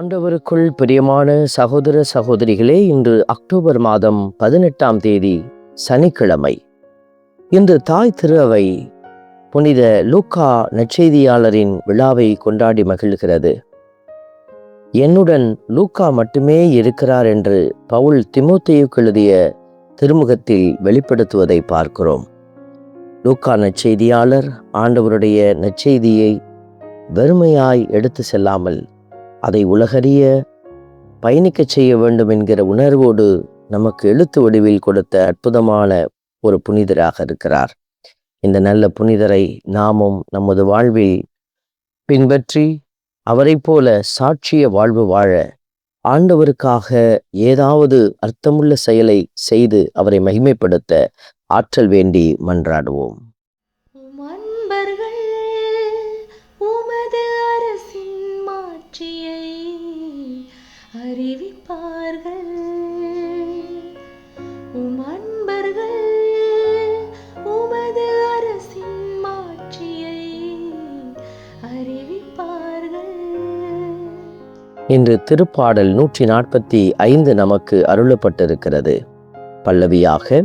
ஆண்டவருக்குள் பிரியமான சகோதர சகோதரிகளே இன்று அக்டோபர் மாதம் பதினெட்டாம் தேதி சனிக்கிழமை. இன்று தாய் திருவை புனித லூக்கா நற்செய்தியாளரின் விழாவை கொண்டாடி மகிழ்கிறது. என்னுடன் லூக்கா மட்டுமே இருக்கிறார் என்று பவுல் திமுத்தையுக்கு எழுதிய திருமுகத்தில் வெளிப்படுத்துவதை பார்க்கிறோம். லூக்கா நற்செய்தியாளர் ஆண்டவருடைய நற்செய்தியை வெறுமையாய் எடுத்து செல்லாமல் அதை உலகறிய பயணிக்கச் செய்ய வேண்டும் என்கிற உணர்வோடு நமக்கு எழுத்து வடிவில் கொடுத்த அற்புதமான ஒரு புனிதராக இருக்கிறார். இந்த நல்ல புனிதரை நாமும் நமது வாழ்வில் பின்பற்றி அவரைப் போல சாட்சிய வாழ்வு வாழ ஆண்டவருக்காக ஏதாவது அர்த்தமுள்ள செயலை செய்து அவரை மகிமைப்படுத்த ஆற்றல் வேண்டி மன்றாடுவோம். இன்று திருப்பாடல் நூற்றி நாற்பத்தி ஐந்து நமக்கு அருளப்பட்டிருக்கிறது. பல்லவியாக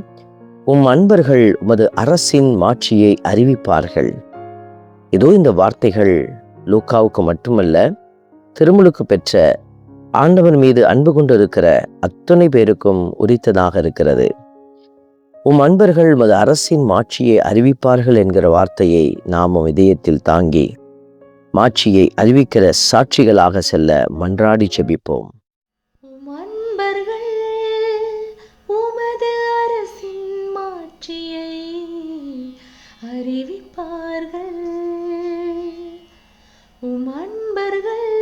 உம் அன்பர்கள் உமது அரசின் மாட்சியை அறிவிப்பார்கள். இதோ இந்த வார்த்தைகள் லூக்காவுக்கு மட்டுமல்ல திருமுழுக்கு பெற்ற ஆண்டவன் மீது அன்பு கொண்டிருக்கிற அத்தனை பேருக்கும் உரித்ததாக இருக்கிறது. உம் அன்பர்கள் மது அரசின் மாட்சியை அறிவிப்பார்கள் என்கிற வார்த்தையை நாமும் இதயத்தில் தாங்கி மாட்சியை அறிவிக்கிற சாட்சிகளாக செல்ல மன்றாடி செபிப்போம். உம் உமது அரசின் மாட்சியை அறிவிப்பார்கள். உம் அன்பர்கள்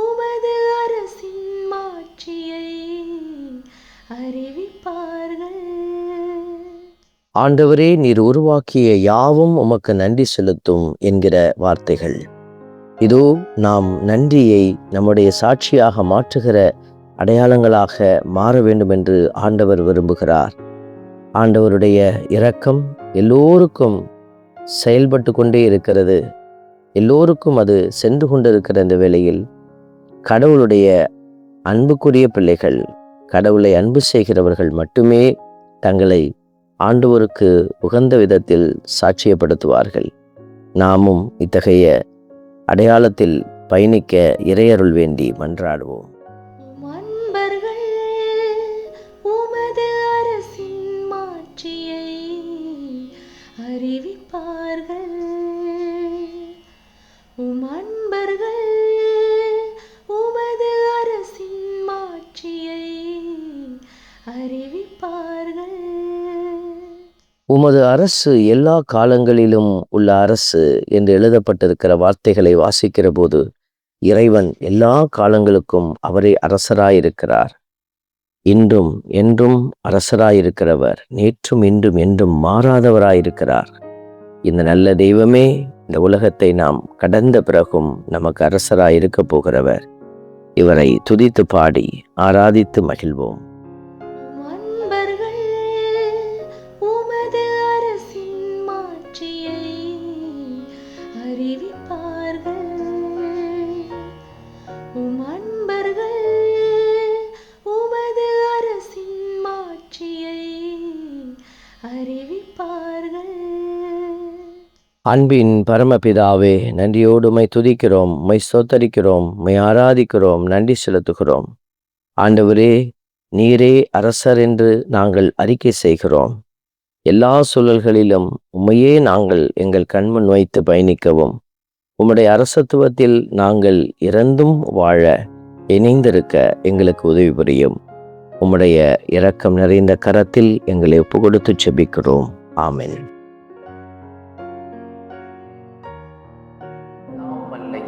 உமது அரசின் மாட்சியை அறிவி ஆண்டவரே நீர் உருவாக்கிய யாவும் உமக்கு நன்றி செலுத்தும் என்கிற வார்த்தைகள். இதோ நாம் நன்றியை நம்முடைய சாட்சியாக மாற்றுகிற அடையாளங்களாக மாற வேண்டும் என்று ஆண்டவர் விரும்புகிறார். ஆண்டவருடைய இரக்கம் எல்லோருக்கும் செயல்பட்டு கொண்டே இருக்கிறது. எல்லோருக்கும் அது சென்று கொண்டிருக்கிற இந்த வேளையில் கடவுளுடைய அன்புக்குரிய பிள்ளைகள் கடவுளை அன்பு செய்கிறவர்கள் மட்டுமே தங்களை ஆண்டவருக்கு உகந்த விதத்தில் சாட்சியப்படுத்துவார்கள். நாமும் இத்தகைய அடையாளத்தில் பயணிக்க இறையருள் வேண்டி மன்றாடுவோம். உமது அரசு எல்லா காலங்களிலும் உள்ள அரசு என்று எழுதப்பட்டிருக்கிற வார்த்தைகளை வாசிக்கிற போது இறைவன் எல்லா காலங்களுக்கும் அவரே அரசராயிருக்கிறார். இன்றும் என்றும் அரசராயிருக்கிறவர் நேற்றும் இன்றும் என்றும் மாறாதவராயிருக்கிறார். இந்த நல்ல தெய்வமே இந்த உலகத்தை நாம் கடந்த பிறகும் நமக்கு அரசராயிருக்க போகிறவர். இவரை துதித்து பாடி ஆராதித்து மகிழ்வோம். அன்பின் பரமபிதாவே நன்றியோடு மை துதிக்கிறோம் மை சோத்தரிக்கிறோம் மை ஆராதிக்கிறோம் நன்றி செலுத்துகிறோம். ஆண்டவரே நீரே அரசர் என்று நாங்கள் அறிக்கை செய்கிறோம். எல்லா சூழல்களிலும் உம்மையே நாங்கள் எங்கள் கண்முன் வைத்து பயணிக்கவும். உம்முடைய அரசத்துவத்தில் நாங்கள் இறந்தும் வாழ இணைந்திருக்க எங்களுக்கு உதவி புரியும். உம்முடைய இரக்கம் நிறைந்த கரத்தில் எங்களை ஒப்பு கொடுத்து செபிக்கிறோம். ஆமென்.